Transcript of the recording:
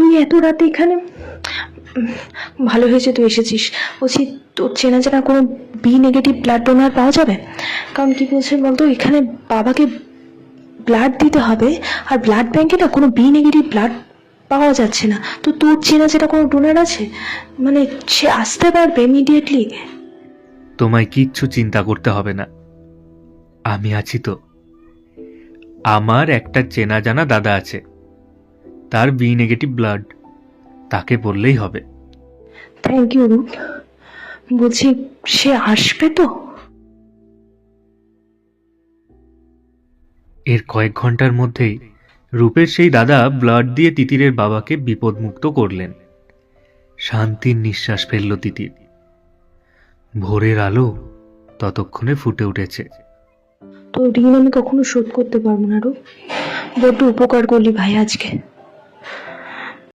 তুই এত রাতে এখানে? ভালো হয়েছে তুই এসেছিস। বলছি, তোর চেনা জানা কোনো বি নেগেটিভ ব্লাড ডোনার পাওয়া যাবে? কারণ কি বলছে বলতো, এখানে বাবাকে ব্লাড দিতে হবে, আর ব্লাড ব্যাংকে না কোনো বি নেগেটিভ ব্লাড পাওয়া যাচ্ছে না। তো তোর চেনা যেটা কোনো ডোনার আছে? মানে সে আসতে পারবে ইমিডিয়েটলি তোমায় কিচ্ছু চিন্তা করতে হবে না। আমি আছি তো। আমার একটা চেনা জানা দাদা আছে। তার বি নেগেটিভ ব্লাড তাকে বললেই হবে। থ্যাংক ইউ রূপ বলছি সে আসবে তো? এর কয়েক ঘণ্টার মধ্যেই রূপের সেই দাদা ব্লাড দিয়ে তিতিরের বাবাকে বিপদমুক্ত করলেন। শান্তির নিঃশ্বাস ফেলল তিতির। ভোরের আলো ততক্ষণে ফুটে উঠেছে। তো ঋণ আমি কখনো শোধ করতে পারব না রূপ। বড্ড উপকার করলি ভাই আজকে।